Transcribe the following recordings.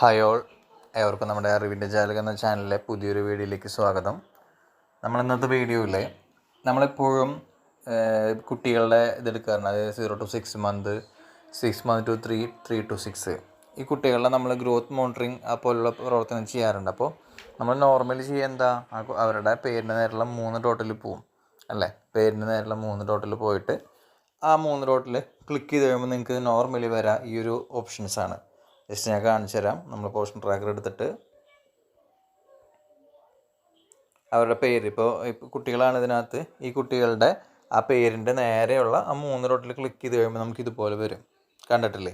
Hi all. ഏവർക്കും നമ്മുടെ അറിവിന്റെ ജാലകം എന്ന ചാനലിലെ പുതിയൊരു വീഡിയോയിലേക്ക് സ്വാഗതം. നമ്മൾ ഇന്നത്തെ വീഡിയോയിൽ നമ്മളെപ്പോഴും കുട്ടികളുടെ ഇതെടുക്കാറുണ്ട്. അതായത് zero to six month six month to three three to six ഈ കുട്ടികളുടെ നമ്മൾ ഗ്രോത്ത് മോണിറ്ററിങ് ആ പോലുള്ള പ്രവർത്തനം ചെയ്യാറുണ്ട്. അപ്പോൾ നമ്മൾ നോർമലി ചെയ്യുക എന്താ? അവരുടെ പേരിന്റെ നേരെയുള്ള മൂന്ന് ഡോട്ടിൽ പോവും അല്ലേ? പേരിന്റെ നേരെയുള്ള മൂന്ന് ഡോട്ടിൽ പോയിട്ട് ആ മൂന്ന് ഡോട്ടിൽ ക്ലിക്ക് ചെയ്ത് കഴിയുമ്പോൾ നിങ്ങൾക്ക് നോർമലി വരാം ഈ ഒരു ഓപ്ഷൻസാണ് ജസ്റ്റ് ഞാൻ കാണിച്ചു തരാം. നമ്മൾ പോർഷൻ ട്രാക്കർ എടുത്തിട്ട് അവരുടെ പേര്. ഇപ്പോൾ ഇപ്പോൾ കുട്ടികളാണ് ഇതിനകത്ത്. ഈ കുട്ടികളുടെ ആ പേരിന്റെ നേരെയുള്ള ആ മൂന്ന് ഡോട്ടിൽ ക്ലിക്ക് ചെയ്ത് കഴിയുമ്പോൾ നമുക്ക് ഇതുപോലെ വരും. കണ്ടിട്ടില്ലേ?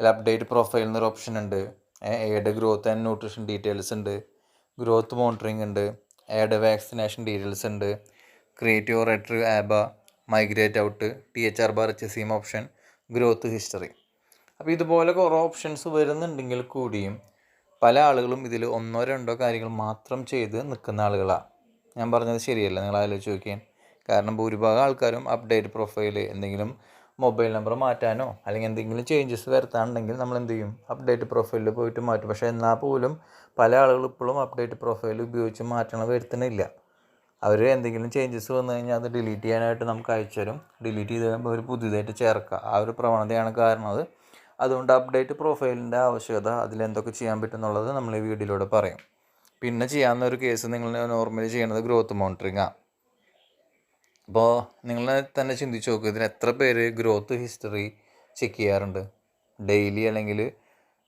അതിൽ അപ്ഡേറ്റ് പ്രൊഫൈൽ എന്നൊരു ഓപ്ഷൻ ഉണ്ട്. Add growth and nutrition details ഉണ്ട്. ഗ്രോത്ത് മോണിറ്ററിംഗ് ഉണ്ട്. ഏഡ് വാക്സിനേഷൻ ഡീറ്റെയിൽസ് ഉണ്ട്. Create your ABHA migrate out T H R bar H CM option growth history അപ്പോൾ ഇതുപോലെ കുറേ ഓപ്ഷൻസ് വരുന്നുണ്ടെങ്കിൽ കൂടിയും പല ആളുകളും ഇതിൽ ഒന്നോ രണ്ടോ കാര്യങ്ങൾ മാത്രം ചെയ്ത് നിൽക്കുന്ന ആളുകളാണ് ഞാൻ പറഞ്ഞത് ശരിയല്ല നിങ്ങൾ ആലോചിച്ച് നോക്കിയാൽ കാരണം ഭൂരിഭാഗം ആൾക്കാരും അപ്ഡേറ്റ് പ്രൊഫൈൽ എന്തെങ്കിലും മൊബൈൽ നമ്പർ മാറ്റാനോ അല്ലെങ്കിൽ എന്തെങ്കിലും ചേഞ്ചസ് വരുത്താനുണ്ടെങ്കിൽ നമ്മൾ എന്ത് ചെയ്യും? അപ്ഡേറ്റ് പ്രൊഫൈലിൽ പോയിട്ട് മാറ്റും. പക്ഷേ എന്നാൽ പോലും പല ആളുകളും ഇപ്പോഴും അപ്ഡേറ്റ് പ്രൊഫൈൽ ഉപയോഗിച്ച് മാറ്റണം വരുത്തണില്ല അവർ എന്തെങ്കിലും ചേഞ്ചസ് വന്നു കഴിഞ്ഞാൽ അത് ഡിലീറ്റ് ചെയ്യാനായിട്ട് നമുക്ക് അയച്ചു തരും. ഡിലീറ്റ് ചെയ്ത് കഴിയുമ്പോൾ അവർ പുതിയതായിട്ട് ചേർക്കുക. ആ ഒരു പ്രവണതയാണ് കാരണം. അത് അതുകൊണ്ട് അപ്ഡേറ്റ് പ്രൊഫൈലിന്റെ ആവശ്യകത അതിലെന്തൊക്കെ ചെയ്യാൻ പറ്റും എന്നുള്ളത് നമ്മൾ ഈ വീഡിയോയിലൂടെ പറയും. പിന്നെ ചെയ്യാവുന്ന ഒരു കേസ് നിങ്ങൾ നോർമലി ചെയ്യുന്നത് ഗ്രോത്ത് മോണിറ്ററിംഗ് ആണ് അപ്പോൾ നിങ്ങൾ തന്നെ ചിന്തിച്ച് നോക്കുക ഇതിന് എത്ര പേര് ഗ്രോത്ത് ഹിസ്റ്ററി ചെക്ക് ചെയ്യാറുണ്ട്? ഡെയിലി അല്ലെങ്കിൽ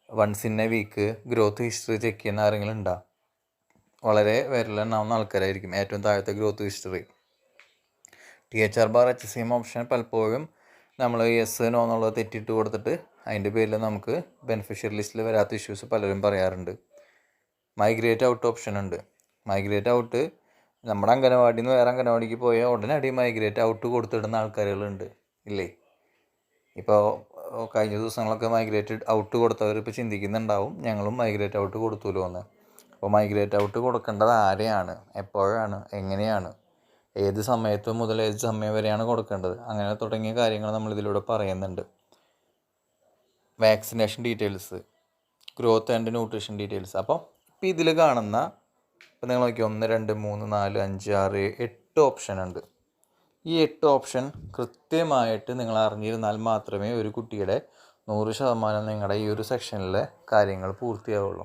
once in a week growth history check ചെയ്യുന്ന ആരെങ്കിലും ഉണ്ടാകും വളരെ വിരലെണ്ണാവുന്ന ആൾക്കാരായിരിക്കും ഏറ്റവും താഴത്തെ growth history T H R bar H C M option പലപ്പോഴും നമ്മൾ എസ് നോ എന്നുള്ളത് തെറ്റിട്ട് കൊടുത്തിട്ട് അതിന്റെ പേരിൽ നമുക്ക് ബെനിഫിഷ്യറി ലിസ്റ്റിൽ വരാത്ത ഇഷ്യൂസ് പലരും പറയാറുണ്ട്. മൈഗ്രേറ്റ് ഔട്ട് ഓപ്ഷൻ ഉണ്ട്. മൈഗ്രേറ്റ് ഔട്ട് നമ്മുടെ അംഗനവാടിയിൽ നിന്ന് വേറെ അംഗനവാടിക്ക് പോയാൽ ഉടനടി മൈഗ്രേറ്റ് ഔട്ട് കൊടുത്തിടുന്ന ആൾക്കാരുകളുണ്ട്. ഇല്ലേ? ഇപ്പോൾ കഴിഞ്ഞ ദിവസങ്ങളൊക്കെ മൈഗ്രേറ്റഡ് ഔട്ട് കൊടുത്തവർ ഇപ്പോൾ ചിന്തിക്കുന്നുണ്ടാവും ഞങ്ങളും മൈഗ്രേറ്റ് ഔട്ട് കൊടുത്തുല്ലോ എന്ന്. അപ്പോൾ മൈഗ്രേറ്റ് ഔട്ട് കൊടുക്കേണ്ടത് ആരെയാണ്? എപ്പോഴാണ്? എങ്ങനെയാണ്? ഏത് സമയത്ത് മുതൽ ഏത് സമയം വരെയാണ് കൊടുക്കേണ്ടത്? അങ്ങനെ തുടങ്ങിയ കാര്യങ്ങൾ നമ്മളിതിലൂടെ പറയുന്നുണ്ട്. Vaccination details growth and nutrition details. അപ്പോൾ ഇപ്പോൾ ഇതിൽ കാണുന്ന ഇപ്പോൾ നിങ്ങൾ നോക്കി ഒന്ന് രണ്ട് മൂന്ന് നാല് അഞ്ച് ആറ് എട്ട് ഓപ്ഷൻ ഉണ്ട്. ഈ എട്ട് ഓപ്ഷൻ കൃത്യമായിട്ട് നിങ്ങൾ അറിഞ്ഞിരുന്നാൽ മാത്രമേ ഒരു കുട്ടിയുടെ നൂറ് ശതമാനം നിങ്ങളുടെ ഈ ഒരു സെക്ഷനിലെ കാര്യങ്ങൾ പൂർത്തിയാവുള്ളൂ.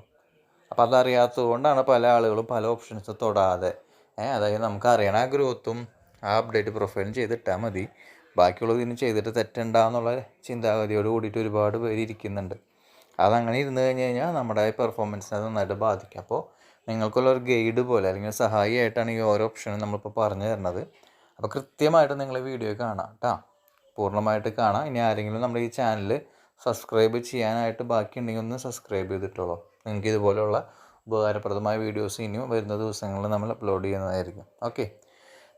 അപ്പോൾ അതറിയാത്തത് കൊണ്ടാണ് പല ആളുകളും പല ഓപ്ഷൻസ് തൊടാതെ അതായത് നമുക്ക് അറിയണ ആ ഗ്രോത്തും ആ അപ്ഡേറ്റ് പ്രൊഫൈലും ചെയ്തിട്ടാൽ മതി. ബാക്കിയുള്ളത് ഇനി ചെയ്തിട്ട് തെറ്റുണ്ടാകുന്നുള്ള ചിന്താഗതിയോട് കൂടിയിട്ട് ഒരുപാട് പേര് ഇരിക്കുന്നുണ്ട്. അതങ്ങനെ ഇരുന്ന് കഴിഞ്ഞ് കഴിഞ്ഞാൽ നമ്മുടെ പെർഫോമൻസിനെ നന്നായിട്ട് ബാധിക്കും. അപ്പോൾ നിങ്ങൾക്കുള്ള ഒരു ഗൈഡ് പോലെ അല്ലെങ്കിൽ സഹായിയായിട്ടാണ് ഈ ഓരോ ഓപ്ഷനും നമ്മളിപ്പോൾ പറഞ്ഞു തരുന്നത്. അപ്പോൾ കൃത്യമായിട്ട് നിങ്ങൾ വീഡിയോ കാണാം കേട്ടോ പൂർണമായിട്ട് കാണാം. ഇനി ആരെങ്കിലും നമ്മുടെ ഈ ചാനൽ സബ്സ്ക്രൈബ് ചെയ്യാനായിട്ട് ബാക്കിയുണ്ടെങ്കിൽ ഒന്ന് സബ്സ്ക്രൈബ് ചെയ്തിട്ടുള്ളൂ. നിങ്ങൾക്ക് ഇതുപോലെയുള്ള ഉപകാരപ്രദമായ വീഡിയോസ് ഇനിയും വരുന്ന ദിവസങ്ങളിൽ നമ്മൾ അപ്ലോഡ് ചെയ്യുന്നതായിരിക്കും. ഓക്കെ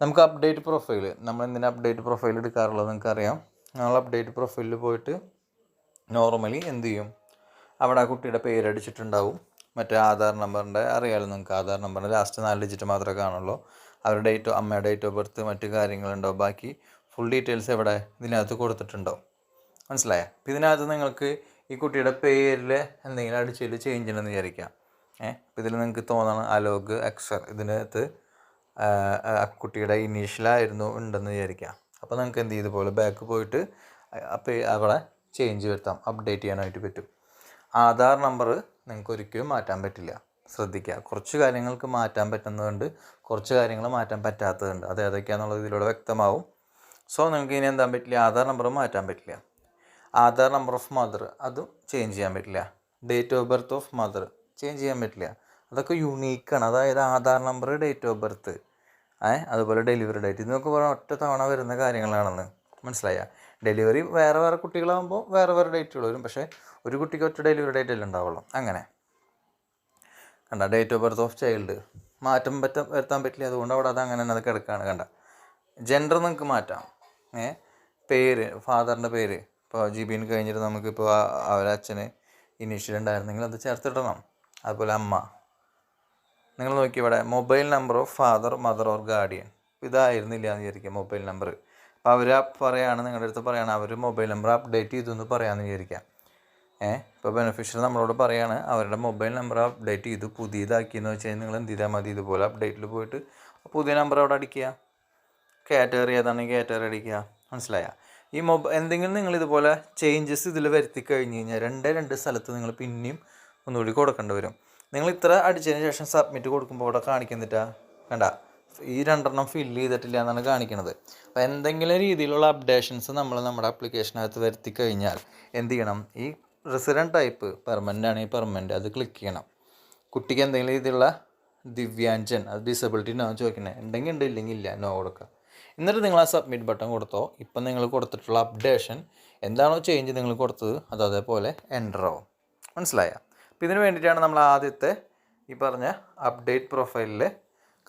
നമുക്ക് അപ്ഡേറ്റ് പ്രൊഫൈൽ നമ്മൾ എന്തിനാ അപ്ഡേറ്റ് പ്രൊഫൈൽ എടുക്കാറുള്ളത് നിങ്ങൾക്കറിയാം. നമ്മൾ അപ്ഡേറ്റ് പ്രൊഫൈലിൽ പോയിട്ട് നോർമലി എന്ത് ചെയ്യും? അവിടെ ആ കുട്ടിയുടെ പേരടിച്ചിട്ടുണ്ടാവും മറ്റേ ആധാർ നമ്പറിന്റെ അറിയാമല്ലോ നിങ്ങൾക്ക് ആധാർ നമ്പറിന്റെ ലാസ്റ്റ് നാല് ഡിജിറ്റ് മാത്രമേ കാണുള്ളൂ. അവരുടെ ഡേറ്റ് അമ്മയുടെ ഡേറ്റ് ഓഫ് ബർത്ത് മറ്റു കാര്യങ്ങളുണ്ടോ? ബാക്കി ഫുൾ ഡീറ്റെയിൽസ് എവിടെ? ഇതിനകത്ത് കൊടുത്തിട്ടുണ്ടോ? മനസ്സിലായോ? അപ്പോൾ ഇതിനകത്ത് നിങ്ങൾക്ക് ഈ കുട്ടിയുടെ പേരിൽ എന്തെങ്കിലും അടിച്ചതിൽ ചേഞ്ച് ഉണ്ടെന്ന് വിചാരിക്കാം. ഏഹ് ഇതിൽ നിങ്ങൾക്ക് തോന്നണം അലോക് അക്ഷർ ഇതിനകത്ത് കുട്ടിയുടെ ഇനീഷ്യലായിരുന്നു ഉണ്ടെന്ന് വിചാരിക്കാം. അപ്പോൾ നമുക്ക് എന്ത് ചെയ്ത്? പോലെ ബാക്ക് പോയിട്ട് അപ്പോൾ അവിടെ ചേഞ്ച് വരുത്താം. അപ്ഡേറ്റ് ചെയ്യാനായിട്ട് പറ്റും. ആധാർ നമ്പർ നിങ്ങൾക്ക് ഒരിക്കലും മാറ്റാൻ പറ്റില്ല. ശ്രദ്ധിക്കുക. കുറച്ച് കാര്യങ്ങൾക്ക് മാറ്റാൻ പറ്റുന്നതുണ്ട്. കുറച്ച് കാര്യങ്ങൾ മാറ്റാൻ പറ്റാത്തതുണ്ട്. അത് ഏതൊക്കെയാണെന്നുള്ളത് ഇതിലൂടെ വ്യക്തമാവും. സോ നിങ്ങൾക്ക് ഇനി എന്താ പറ്റില്ല? ആധാർ നമ്പർ മാറ്റാൻ പറ്റില്ല. ആധാർ നമ്പർ ഓഫ് മദർ അതും ചേഞ്ച് ചെയ്യാൻ പറ്റില്ല. Date of birth of mother change ചെയ്യാൻ പറ്റില്ല. അതൊക്കെ യുണീക്കാണ് അതായത് Aadhaar number date of birth അതുപോലെ ഡെലിവറി ഡേറ്റ് ഇതൊക്കെ പറഞ്ഞാൽ ഒറ്റ തവണ വരുന്ന കാര്യങ്ങളാണെന്ന് മനസ്സിലായ. ഡെലിവറി വേറെ വേറെ കുട്ടികളാകുമ്പോൾ വേറെ വേറെ ഡേറ്റുകൾ വരും. പക്ഷേ ഒരു കുട്ടിക്ക് ഒറ്റ ഡെലിവറി ഡേറ്റ് അല്ലേ ഉണ്ടാവുള്ളൂ. അങ്ങനെ. കണ്ട? Date of birth of child മാറ്റം പറ്റ വരുത്താൻ പറ്റില്ല. അതുകൊണ്ട് അവിടെ അത് അങ്ങനെ തന്നെ അത് കിടക്കുകയാണ് കണ്ട? ജെൻഡർ നിങ്ങൾക്ക് മാറ്റാം. ഏ? പേര് ഫാദറിന്റെ പേര്. ഇപ്പോൾ ജി ജിബിൻ കഴിഞ്ഞിട്ട് നമുക്കിപ്പോൾ അവരച്ഛന് ഇനീഷ്യൽ ഉണ്ടായിരുന്നെങ്കിൽ അത് ചേർത്തിടണം. അതുപോലെ അമ്മ. നിങ്ങൾ നോക്കി ഇവിടെ mobile number of father mother or guardian ഇതായിരുന്നില്ല എന്ന് വിചാരിക്കുക മൊബൈൽ നമ്പർ അപ്പോൾ അവർ പറയുകയാണ് നിങ്ങളുടെ അടുത്ത് പറയുകയാണ് അവർ മൊബൈൽ നമ്പർ അപ്ഡേറ്റ് ചെയ്തു എന്ന് പറയാമെന്ന് വിചാരിക്കാം ഏഹ് ഇപ്പോൾ ബെനിഫിഷ്യറി നമ്മളോട് പറയുകയാണ് അവരുടെ മൊബൈൽ നമ്പർ അപ്ഡേറ്റ് ചെയ്തു പുതിയതാക്കി എന്ന് വെച്ച് കഴിഞ്ഞാൽ നിങ്ങൾ എന്ത് ചെയ്താൽ മതി ഇതുപോലെ അപ്ഡേറ്റിൽ പോയിട്ട് പുതിയ നമ്പർ അവിടെ അടിക്കുക. കാറ്റഗറി ഏതാണെങ്കിൽ കാറ്റഗറി അടിക്കുക? മനസ്സിലായ? ഈ മൊബൈൽ എന്തെങ്കിലും നിങ്ങൾ ഇതുപോലെ ചേഞ്ചസ് ഇതിൽ വരുത്തി കഴിഞ്ഞ് കഴിഞ്ഞാൽ രണ്ടേ രണ്ട് സ്ഥലത്ത് നിങ്ങൾ പിന്നെയും ഒന്നുകൂടി കൊടുക്കേണ്ടി വരും. നിങ്ങൾ ഇത്ര അടിച്ചതിന് ശേഷം സബ്മിറ്റ് കൊടുക്കുമ്പോൾ ഇവിടെ കാണിക്കുന്നില്ല കണ്ട? ഈ രണ്ടെണ്ണം ഫില്ല് ചെയ്തിട്ടില്ല എന്നാണ് കാണിക്കുന്നത് അപ്പോൾ എന്തെങ്കിലും രീതിയിലുള്ള അപ്ഡേഷൻസ് നമ്മൾ നമ്മുടെ ആപ്ലിക്കേഷനകത്ത് വരുത്തി കഴിഞ്ഞാൽ എന്ത് ചെയ്യണം? ഈ റെസിഡന്റ് ടൈപ്പ് പെർമനന്റ് ആണെങ്കിൽ പെർമനന്റ് അത് ക്ലിക്ക് ചെയ്യണം. കുട്ടിക്ക് എന്തെങ്കിലും രീതിയിലുള്ള ദിവ്യാഞ്ജൻ അത് ഡിസബിലിറ്റി നോ ചോദിക്കണേ. ഉണ്ടെങ്കിൽ ഉണ്ട് ഇല്ലെങ്കിൽ ഇല്ല. നോ കൊടുക്കുക. എന്നിട്ട് നിങ്ങൾ ആ സബ്മിറ്റ് ബട്ടൺ കൊടുത്തോ. ഇപ്പം നിങ്ങൾ കൊടുത്തിട്ടുള്ള അപ്ഡേഷൻ എന്താണോ ചേഞ്ച് നിങ്ങൾ കൊടുത്തത് അത് അതേപോലെ എന്റർ ആവും. മനസ്സിലായ? അപ്പോൾ ഇതിന് വേണ്ടിയിട്ടാണ് നമ്മൾ ആദ്യത്തെ ഈ പറഞ്ഞ അപ്ഡേറ്റ് പ്രൊഫൈലിൽ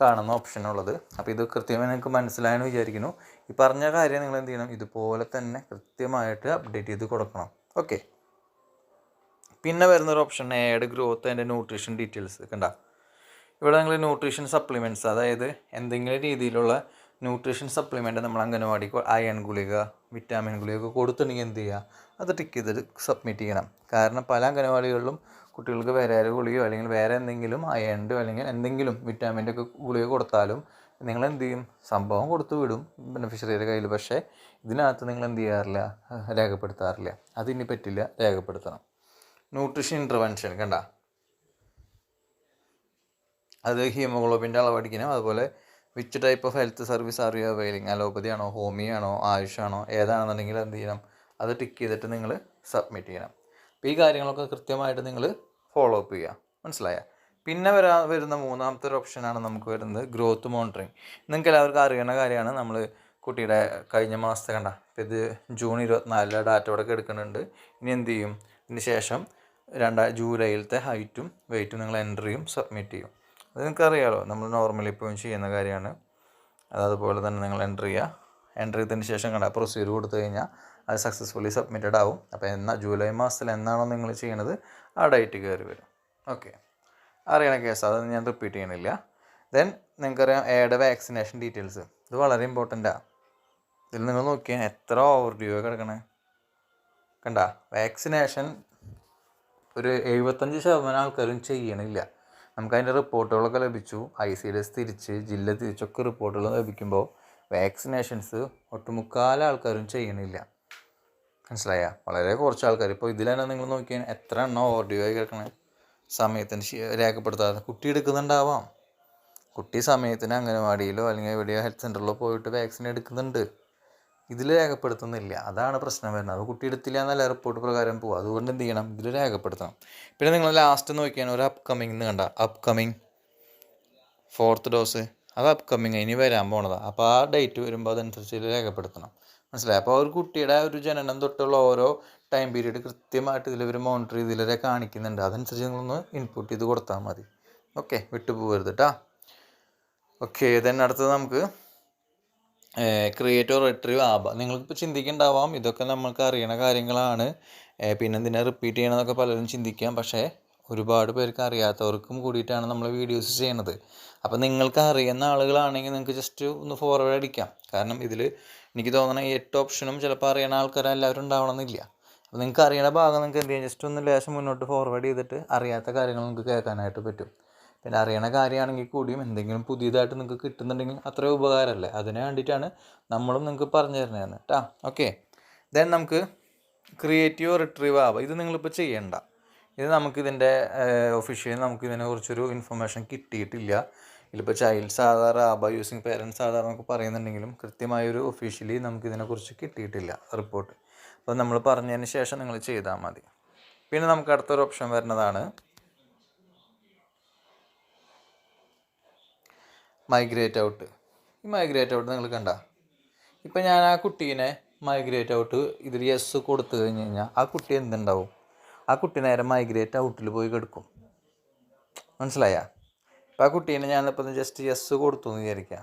കാണുന്ന ഓപ്ഷൻ ഉള്ളത്. അപ്പോൾ ഇത് കൃത്യമായി നിങ്ങൾക്ക് മനസ്സിലായെന്ന് വിചാരിക്കുന്നു. ഈ പറഞ്ഞ കാര്യം നിങ്ങൾ എന്ത് ചെയ്യണം? ഇതുപോലെ തന്നെ കൃത്യമായിട്ട് അപ്ഡേറ്റ് ചെയ്ത് കൊടുക്കണം. ഓക്കെ പിന്നെ വരുന്നൊരു option add growth and nutrition details കണ്ട ഇവിടെ നിങ്ങൾ ന്യൂട്രീഷൻ സപ്ലിമെന്റ്സ് അതായത് എന്തെങ്കിലും രീതിയിലുള്ള ന്യൂട്രീഷൻ സപ്ലിമെന്റ് നമ്മൾ അംഗനവാടി അയൺ ഗുളിക വിറ്റാമിൻ ഗുളിക ഒക്കെ കൊടുത്തിട്ടുണ്ടെങ്കിൽ എന്ത് ചെയ്യുക? അത് ടിക്ക് ചെയ്തിട്ട് സബ്മിറ്റ് ചെയ്യണം. കാരണം പല അംഗനവാടികളിലും കുട്ടികൾക്ക് വേറെ ഗുളികയോ അല്ലെങ്കിൽ വേറെ എന്തെങ്കിലും അയണിന്റെയോ അല്ലെങ്കിൽ എന്തെങ്കിലും വിറ്റാമിന്റെ ഒക്കെ ഗുളിക കൊടുത്താലും നിങ്ങൾ എന്ത് ചെയ്യും? സംഭവം കൊടുത്തു വിടും ബെനിഫിഷ്യറിയുടെ കയ്യിൽ. പക്ഷേ ഇതിനകത്ത് നിങ്ങൾ എന്ത് ചെയ്യാറില്ല? രേഖപ്പെടുത്താറില്ല. അതിനി പറ്റില്ല. രേഖപ്പെടുത്തണം. ന്യൂട്രിഷൻ ഇന്റർവെൻഷൻ കണ്ട? അത് ഹീമോഗ്ലോബിന്റെ അളവടിക്കണം. അതുപോലെ which type of health service are you availing allopathy ആണോ ഹോമിയോ ആണോ ആയുഷാണോ ഏതാണെന്നുണ്ടെങ്കിൽ എന്ത് ചെയ്യണം? അത് ടിക്ക് ചെയ്തിട്ട് നിങ്ങൾ സബ്മിറ്റ് ചെയ്യണം. അപ്പോൾ ഈ കാര്യങ്ങളൊക്കെ കൃത്യമായിട്ട് നിങ്ങൾ ഫോളോ അപ്പ് ചെയ്യുക മനസ്സിലായ? പിന്നെ വരാ വരുന്ന മൂന്നാമത്തെ ഒരു ഓപ്ഷനാണ് നമുക്ക് വരുന്നത് ഗ്രോത്ത് മോണിറ്ററിങ് നിങ്ങൾക്ക് എല്ലാവർക്കും അറിയുന്ന കാര്യമാണ് നമ്മൾ കുട്ടിയുടെ കഴിഞ്ഞ മാസത്തെ കണ്ട ഇത് ജൂൺ ഇരുപത്തിനാലിലെ ഡാറ്റ ഇവിടെ എടുക്കുന്നുണ്ട്. ഇനി എന്ത് ചെയ്യും? ഇതിന് ശേഷം രണ്ടാ ജൂലൈയിലത്തെ ഹൈറ്റും വെയിറ്റും നിങ്ങൾ എന്റർ ചെയ്യും സബ്മിറ്റ് ചെയ്യും. അത് നിങ്ങൾക്ക് അറിയാമല്ലോ നമ്മൾ നോർമലി ഇപ്പോഴും ചെയ്യുന്ന കാര്യമാണ്. അത് അതുപോലെ തന്നെ നിങ്ങൾ എന്റർ ചെയ്യുക എന്റർ ചെയ്തതിന് ശേഷം കണ്ട പ്രൊസീജിയർ കൊടുത്തു കഴിഞ്ഞാൽ അത് സക്സസ്ഫുള്ളി സബ്മിറ്റഡ് ആവും. അപ്പോൾ എന്നാൽ ജൂലൈ മാസത്തിൽ എന്നാണോ നിങ്ങൾ ചെയ്യണത് ആ ഡേറ്റ് കയറി വരും. ഓക്കെ അറിയണ കേസ് അത് ഞാൻ റിപ്പീറ്റ് ചെയ്യണില്ല. ദെൻ നിങ്ങൾക്കറിയാം ഏഡ് വാക്സിനേഷൻ ഡീറ്റെയിൽസ് ഇത് വളരെ ഇമ്പോർട്ടന്റാണ് ഇതിൽ നിങ്ങൾ നോക്കിയാൽ എത്ര ഓവർ ഡ്യൂ കിടക്കണേ. കണ്ട വാക്സിനേഷൻ ഒരു എഴുപത്തഞ്ച് ശതമാനം ആൾക്കാരും ചെയ്യണില്ല. നമുക്കതിന്റെ റിപ്പോർട്ടുകളൊക്കെ ലഭിച്ചു. ഐ സി ഡി എസ് തിരിച്ച് ജില്ല തിരിച്ചൊക്കെ റിപ്പോർട്ടുകൾ ലഭിക്കുമ്പോൾ വാക്സിനേഷൻസ് ഒട്ടുമുക്കാൽ ആൾക്കാരും ചെയ്യണില്ല. മനസ്സിലായ? വളരെ കുറച്ച് ആൾക്കാർ ഇപ്പോൾ ഇതിൽ തന്നെ നിങ്ങൾ നോക്കിയാൽ എത്ര എണ്ണം ഓർഡർ ആയി കിടക്കണേ? സമയത്തിന് രേഖപ്പെടുത്താതെ. കുട്ടി എടുക്കുന്നുണ്ടാവാം. കുട്ടി സമയത്തിന് അംഗനവാടിയിലോ അല്ലെങ്കിൽ എവിടെയോ ഹെൽത്ത് സെന്ററിലോ പോയിട്ട് വാക്സിൻ എടുക്കുന്നുണ്ട്. ഇതിൽ രേഖപ്പെടുത്തുന്നില്ല. അതാണ് പ്രശ്നം വരുന്നത്. അത് കുട്ടി എടുത്തില്ല എന്നല്ല റിപ്പോർട്ട് പ്രകാരം പോകും അതുകൊണ്ട് എന്ത് ചെയ്യണം? ഇതിൽ രേഖപ്പെടുത്തണം. പിന്നെ നിങ്ങൾ ലാസ്റ്റ് നോക്കിയാൽ ഒരു അപ്കമിംഗ് എന്ന് കണ്ട. അപ്കമിങ് ഫോർത്ത് ഡോസ് അത് അപ്കമിങ് ഇനി വരാൻ പോണതാണ് അപ്പോൾ ആ ഡേറ്റ് വരുമ്പോൾ അതനുസരിച്ച് രേഖപ്പെടുത്തണം. മനസ്സിലായി. അപ്പോൾ ഒരു കുട്ടിയുടെ ഒരു ജനനം തൊട്ടുള്ള ഓരോ ടൈം പീരീഡ് കൃത്യമായിട്ട് ഇതിൽ മോണിറ്റർ ഇതിലെ കാണിക്കുന്നുണ്ട്. അതനുസരിച്ച് നിങ്ങളൊന്ന് ഇൻപുട്ട് ചെയ്ത് കൊടുത്താൽ മതി. ഓക്കെ വിട്ടുപോകരുത് കേട്ടോ ഓക്കെ ദെൻ അടുത്തത് നമുക്ക് ക്രിയേറ്റ് ഓർ റിട്രീവ് ആബ നിങ്ങൾക്കിപ്പോൾ ചിന്തിക്കുന്നുണ്ടാവാം ഇതൊക്കെ നമ്മൾക്ക് അറിയണ കാര്യങ്ങളാണ്. പിന്നെ എന്തിനാ റിപ്പീറ്റ് ചെയ്യണമെന്നൊക്കെ പലരും ചിന്തിക്കാം. പക്ഷേ ഒരുപാട് പേർക്ക് അറിയാത്തവർക്കും കൂടിയിട്ടാണ് നമ്മൾ വീഡിയോസ് ചെയ്യണത്. അപ്പോൾ നിങ്ങൾക്ക് അറിയുന്ന ആളുകളാണെങ്കിൽ നിങ്ങൾക്ക് ജസ്റ്റ് ഒന്ന് ഫോർവേഡ് അടിക്കാം. കാരണം ഇതിൽ എനിക്ക് തോന്നണ എട്ട് ഓപ്ഷനും ചിലപ്പോൾ അറിയണ ആൾക്കാർ എല്ലാവരും ഉണ്ടാവണമെന്നില്ല. അപ്പോൾ നിങ്ങൾക്ക് അറിയണ ഭാഗം നിങ്ങൾക്ക് എന്ത് ചെയ്യാം? ജസ്റ്റ് ഒന്ന് ലേശം മുന്നോട്ട് ഫോർവേഡ് ചെയ്തിട്ട് അറിയാത്ത കാര്യങ്ങൾ നിങ്ങൾക്ക് കേൾക്കാനായിട്ട് പറ്റും. പിന്നെ അറിയണ കാര്യമാണെങ്കിൽ കൂടിയും എന്തെങ്കിലും പുതിയതായിട്ട് നിങ്ങൾക്ക് കിട്ടുന്നുണ്ടെങ്കിൽ അത്രയും ഉപകാരമല്ലേ? അതിന് വേണ്ടിയിട്ടാണ് നമ്മളും നിങ്ങൾക്ക് പറഞ്ഞു തരുന്നതെന്ന്. കേട്ടോ ഓക്കെ ദെൻ നമുക്ക് ക്രിയേറ്റീവ് റിട്രീവ് ആവുക ഇത് നിങ്ങളിപ്പോൾ ചെയ്യണ്ട. ഇത് നമുക്കിതിന്റെ ഒഫീഷ്യലി നമുക്ക് ഇതിനെക്കുറിച്ചൊരു ഇൻഫർമേഷൻ കിട്ടിയിട്ടില്ല. ഇതിലിപ്പോൾ ചൈൽഡ്സ് ആധാർ ആബ യൂസിങ് പേരൻസ് ആധാർ എന്നൊക്കെ പറയുന്നുണ്ടെങ്കിലും കൃത്യമായൊരു ഒഫീഷ്യലി നമുക്കിതിനെക്കുറിച്ച് കിട്ടിയിട്ടില്ല റിപ്പോർട്ട് അപ്പോൾ നമ്മൾ പറഞ്ഞതിന് ശേഷം നിങ്ങൾ ചെയ്താൽ മതി. പിന്നെ നമുക്ക് അടുത്തൊരു ഓപ്ഷൻ വരുന്നതാണ് മൈഗ്രേറ്റ് ഔട്ട് ഈ മൈഗ്രേറ്റ് ഔട്ട് നിങ്ങൾ കണ്ട? ഇപ്പം ഞാൻ ആ കുട്ടീനെ മൈഗ്രേറ്റ് ഔട്ട് ഇതിൽ യെസ് കൊടുത്തു കഴിഞ്ഞ് കഴിഞ്ഞാൽ ആ കുട്ടി എന്തുണ്ടാവും? ആ കുട്ടി നേരെ മൈഗ്രേറ്റ് ഔട്ടിൽ പോയി കിടക്കും. മനസ്സിലായ? അപ്പം ആ കുട്ടീനെ ഞാൻ ഞാനിപ്പോൾ ജസ്റ്റ് യെസ് കൊടുത്തു എന്ന് വിചാരിക്കുക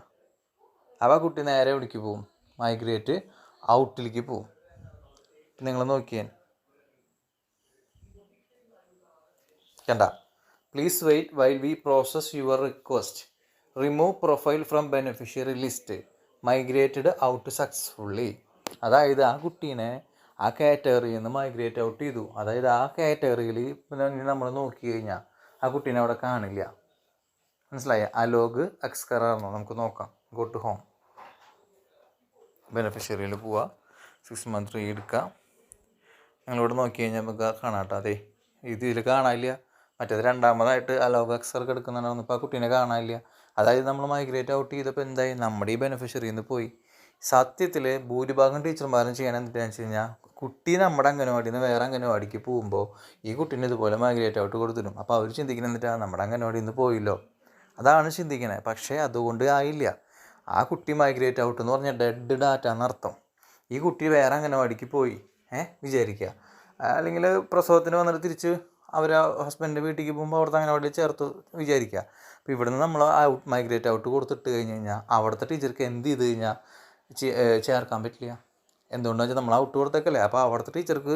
അപ്പോൾ ആ കുട്ടി നേരെ എവിടേക്ക് പോവും? മൈഗ്രേറ്റ് ഔട്ടിലേക്ക് പോവും. നിങ്ങൾ നോക്കിയേൻ കണ്ട? Please wait while we process your request remove profile from beneficiary list migrated out successfully അതായത് ആ കുട്ടീനെ ആ കാറ്റഗറിയിൽ നിന്ന് മൈഗ്രേറ്റ് ഔട്ട് ചെയ്തു. അതായത് ആ കാറ്റഗറിയിൽ നമ്മൾ നോക്കി കഴിഞ്ഞാൽ ആ കുട്ടീനെ അവിടെ കാണില്ല. മനസ്സിലായ? അലോഗ് എക്സ്കറാർന്നോ നമുക്ക് നോക്കാം. ഗോ ടു ഹോം ബെനഫിഷ്യറിയിൽ പോവുക സിക്സ് മന്ത് റീ എടുക്കാം. ഞങ്ങളിവിടെ നോക്കി കഴിഞ്ഞാൽ നമുക്ക് കാണാട്ടോ. അതെ ഇത് ഇതിൽ കാണാനില്ല. മറ്റേത് രണ്ടാമതായിട്ട് അലോഗ് എക്സർക്ക് എടുക്കുന്നുണ്ടായിരുന്നു ഇപ്പോൾ ആ കുട്ടീനെ കാണാനില്ല. അതായത് നമ്മൾ മൈഗ്രേറ്റ് ഔട്ട് ചെയ്തപ്പോൾ എന്തായി? നമ്മുടെ ഈ ബെനിഫിഷ്യറിയിൽ നിന്ന് പോയി. സത്യത്തിൽ ഭൂരിഭാഗം ടീച്ചർമാരും ചെയ്യണം എന്താണെന്ന് വെച്ച് കഴിഞ്ഞാൽ കുട്ടി നമ്മുടെ അംഗനവാടിയിൽ നിന്ന് വേറെ അംഗനവാടിക്ക് പോകുമ്പോൾ ഈ കുട്ടീനെ ഇതുപോലെ മൈഗ്രേറ്റ് ഔട്ട് കൊടുത്തിടും. അപ്പോൾ അവർ ചിന്തിക്കുന്നത് എന്നിട്ടാണ് നമ്മുടെ അംഗനവാടിയിൽ നിന്ന് പോയില്ലോ. അതാണ് ചിന്തിക്കുന്നത് പക്ഷേ അതുകൊണ്ട് ആയില്ല. ആ കുട്ടി മൈഗ്രേറ്റ് ഔട്ട് എന്ന് പറഞ്ഞാൽ ഡെഡ് ഡാറ്റ എന്നർത്ഥം ഈ കുട്ടി വേറെ അംഗനവാടിക്ക് പോയി. ഏഹ് വിചാരിക്കുക അല്ലെങ്കിൽ പ്രസവത്തിന് വന്നിട്ട് തിരിച്ച് അവർ ഹസ്ബൻഡിന്റെ വീട്ടിലേക്ക് പോകുമ്പോൾ അവിടുത്തെ അംഗനവാടി ചേർത്ത് വിചാരിക്കുക അപ്പോൾ ഇവിടുന്ന് നമ്മൾ ഔട്ട് മൈഗ്രേറ്റ് ഔട്ട് കൊടുത്തിട്ട് കഴിഞ്ഞ് കഴിഞ്ഞാൽ അവിടുത്തെ ടീച്ചർക്ക് എന്ത് ചെയ്ത് കഴിഞ്ഞാൽ ചേർക്കാൻ പറ്റില്ല. എന്തുകൊണ്ടാണെന്ന് വെച്ചാൽ നമ്മൾ ഔട്ട് കൊടുത്തേക്കല്ലേ? അപ്പോൾ അവിടുത്തെ ടീച്ചർക്ക്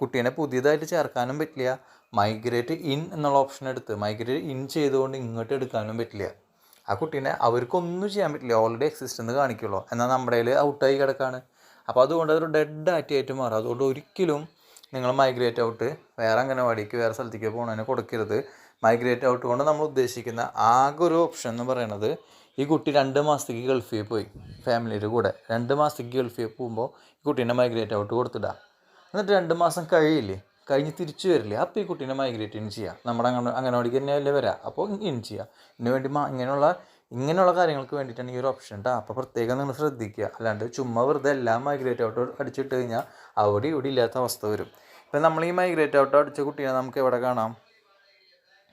കുട്ടീനെ പുതിയതായിട്ട് ചേർക്കാനും പറ്റില്ല. മൈഗ്രേറ്റ് ഇൻ എന്നുള്ള ഓപ്ഷൻ എടുത്ത് മൈഗ്രേറ്റ് ഇൻ ചെയ്തുകൊണ്ട് ഇങ്ങോട്ട് എടുക്കാനും പറ്റില്ല. ആ കുട്ടീനെ അവർക്കൊന്നും ചെയ്യാൻ പറ്റില്ല. ഓൾറെഡി എക്സിസ്റ്റ് എന്ന് കാണിക്കുള്ളൂ. എന്നാൽ നമ്മുടെ കയ്യിൽ ഔട്ടായി കിടക്കാണ്. അപ്പോൾ അതുകൊണ്ട് അതൊരു ഡെഡ് ഡാറ്റയായിട്ട് മാറും. അതുകൊണ്ട് ഒരിക്കലും നിങ്ങൾ മൈഗ്രേറ്റ് ഔട്ട് വേറെ അംഗനവാടിക്ക് വേറെ സ്ഥലത്തേക്ക് പോകുന്നതിന് കൊടുക്കരുത്. മൈഗ്രേറ്റ് ഔട്ട് കൊണ്ട് നമ്മൾ ഉദ്ദേശിക്കുന്ന ആകെ ഒരു ഓപ്ഷൻ എന്ന് പറയുന്നത് ഈ കുട്ടി രണ്ട് മാസത്തേക്ക് ഗൾഫിൽ പോയി ഫാമിലിയുടെ കൂടെ. രണ്ട് മാസത്തേക്ക് ഗൾഫിൽ പോകുമ്പോൾ ഈ കുട്ടീനെ മൈഗ്രേറ്റ് ഔട്ട് കൊടുത്തിടുക എന്നിട്ട് രണ്ട് മാസം കഴിയില്ലേ? കഴിഞ്ഞ് തിരിച്ചു വരില്ലേ? അപ്പോൾ ഈ കുട്ടീനെ മൈഗ്രേറ്റ് ഇൻ ചെയ്യാം. നമ്മുടെ അങ്ങനെ അങ്ങനോടിക്ക് തന്നെ അല്ലേ വരാം അപ്പോൾ ഇൻ ചെയ്യാം. ഇതിന് വേണ്ടി ഇങ്ങനെയുള്ള ഇങ്ങനെയുള്ള കാര്യങ്ങൾക്ക് വേണ്ടിയിട്ടാണ് ഈ ഒരു ഓപ്ഷൻ കേട്ടോ അപ്പോൾ പ്രത്യേകം നിങ്ങൾ ശ്രദ്ധിക്കുക. അല്ലാണ്ട് ചുമ്മാ വെറുതെ എല്ലാം മൈഗ്രേറ്റ് ഔട്ട് അടിച്ചിട്ട് കഴിഞ്ഞാൽ അവിടെ ഇവിടെ ഇല്ലാത്ത അവസ്ഥ വരും. ഇപ്പം നമ്മൾ ഈ മൈഗ്രേറ്റ് ഔട്ട് അടിച്ച കുട്ടീനെ നമുക്ക് എവിടെ കാണാം?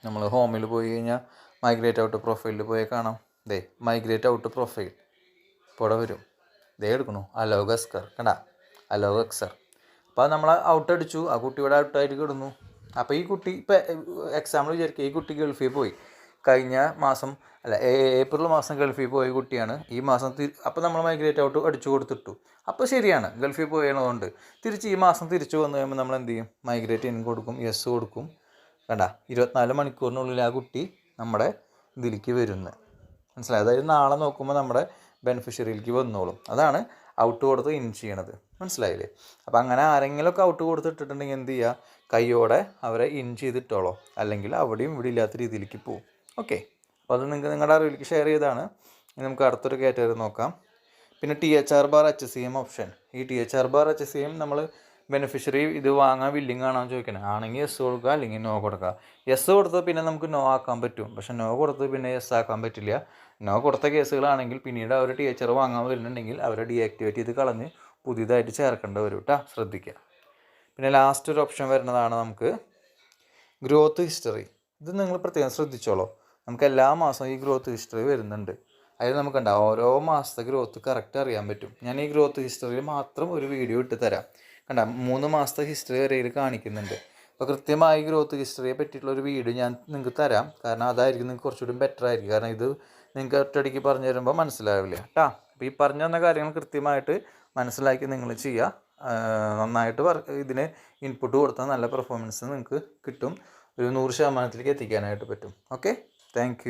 നമ്മൾ ഹോമിൽ പോയി കഴിഞ്ഞാൽ മൈഗ്രേറ്റ് ഔട്ട് പ്രൊഫൈലിൽ പോയി കാണാം. ദേ മൈഗ്രേറ്റ് ഔട്ട് പ്രൊഫൈൽ ഇപ്പോൾ വരും. ദേ എടുക്കണു. അലോകസ്കർ കണ്ടാ? അപ്പോൾ നമ്മൾ ഔട്ട് അടിച്ചു. ആ കുട്ടിയുടെ ഔട്ട് ഔട്ടായിട്ട് കിടന്നു. അപ്പോൾ ഈ കുട്ടി ഇപ്പോൾ എക്സാമ്പിൾ വിചാരിക്കുക ഈ കുട്ടി ഗൾഫിൽ പോയി. കഴിഞ്ഞ മാസം അല്ല ഏപ്രിൽ മാസം ഗൾഫിൽ പോയ കുട്ടിയാണ്. ഈ മാസം അപ്പോൾ നമ്മൾ മൈഗ്രേറ്റ് ഔട്ട് അടിച്ചു കൊടുത്തിട്ടു. അപ്പോൾ ശരിയാണ്. ഗൾഫിൽ പോയതുകൊണ്ട് തിരിച്ച് ഈ മാസം തിരിച്ചു വന്നു കഴിയുമ്പോൾ നമ്മൾ എന്ത് ചെയ്യും? മൈഗ്രേറ്റ് ഇൻ കൊടുക്കും. യെസ് കൊടുക്കും. കണ്ട? ഇരുപത്തിനാല് മണിക്കൂറിനുള്ളിൽ ആ കുട്ടി നമ്മുടെ ഇതിലേക്ക് വരുന്നത് മനസ്സിലായി? അതായത് നാളെ നോക്കുമ്പോൾ നമ്മുടെ ബെനിഫിഷ്യറിയിലേക്ക് വന്നോളും. അതാണ് ഔട്ട് കൊടുത്ത് ഇൻ ചെയ്യണത്. മനസ്സിലായില്ലേ? അപ്പോൾ അങ്ങനെ ആരെങ്കിലുമൊക്കെ ഔട്ട് കൊടുത്തിട്ടിട്ടുണ്ടെങ്കിൽ എന്ത് ചെയ്യുക കൈയോടെ അവരെ ഇൻ ചെയ്തിട്ടോളോ. അല്ലെങ്കിൽ അവിടെയും ഇവിടെ ഇല്ലാത്ത രീതിയിലേക്ക് പോവും. ഓക്കെ അപ്പോൾ അത് നിങ്ങൾക്ക് നിങ്ങളുടെ അറിവിലേക്ക് ഷെയർ ചെയ്താണ്. ഇനി നമുക്ക് അടുത്തൊരു കാറ്റഗറി നോക്കാം. പിന്നെ T H R bar H C M option ഈ T H R bar H C M നമ്മൾ ബെനിഫിഷ്യറി ഇത് വാങ്ങാൻ വില്ലിങ് ആണോ എന്ന് ചോദിക്കണേ. ആണെങ്കിൽ എസ് കൊടുക്കുക അല്ലെങ്കിൽ നോ കൊടുക്കുക. എസ് കൊടുത്താൽ പിന്നെ നമുക്ക് നോ ആക്കാൻ പറ്റും. പക്ഷെ നോ കൊടുത്ത് പിന്നെ എസ് ആക്കാൻ പറ്റില്ല. നോ കൊടുത്ത കേസുകളാണെങ്കിൽ പിന്നീട് അവർ ടീച്ചർ വാങ്ങാൻ വരുന്നുണ്ടെങ്കിൽ അവരെ ഡീആക്ടിവേറ്റ് ചെയ്ത് കളഞ്ഞ് പുതിയതായിട്ട് ചേർക്കേണ്ടി വരും കേട്ടോ ശ്രദ്ധിക്കുക പിന്നെ ലാസ്റ്റ് ഒരു ഓപ്ഷൻ വരുന്നതാണ് നമുക്ക് ഗ്രോത്ത് ഹിസ്റ്ററി ഇത് നിങ്ങൾ പ്രത്യേകം ശ്രദ്ധിച്ചോളൂ. നമുക്ക് എല്ലാ മാസവും ഈ ഗ്രോത്ത് ഹിസ്റ്ററി വരുന്നുണ്ട്. അതിൽ നമുക്കുണ്ടാവും ഓരോ മാസത്തെ ഗ്രോത്ത് കറക്റ്റ് അറിയാൻ പറ്റും. ഞാൻ ഈ ഗ്രോത്ത് ഹിസ്റ്ററിയിൽ മാത്രം ഒരു വീഡിയോ ഇട്ട് തരാം. കണ്ട മൂന്ന് മാസത്തെ ഹിസ്റ്ററി വരെ ഇത് കാണിക്കുന്നുണ്ട്. അപ്പോൾ കൃത്യമായി ഗ്രോത്ത് ഹിസ്റ്ററിയെ പറ്റിയിട്ടുള്ള ഒരു വീഡിയോ ഞാൻ നിങ്ങൾക്ക് തരാം. കാരണം അതായിരിക്കും നിങ്ങൾക്ക് കുറച്ചുകൂടി ബെറ്റർ ആയിരിക്കും. കാരണം ഇത് നിങ്ങൾക്ക് ഒറ്റയടിക്ക് പറഞ്ഞു തരുമ്പോൾ മനസ്സിലാവില്ല. കേട്ടോ അപ്പോൾ ഈ പറഞ്ഞു തന്ന കാര്യങ്ങൾ കൃത്യമായിട്ട് മനസ്സിലാക്കി നിങ്ങൾ ചെയ്യുക നന്നായിട്ട് ഇതിന് ഇൻപുട്ട് കൊടുത്താൽ നല്ല പെർഫോമൻസ് നിങ്ങൾക്ക് കിട്ടും. ഒരു നൂറ് ശതമാനത്തിലേക്ക് എത്തിക്കാനായിട്ട് പറ്റും. Okay thank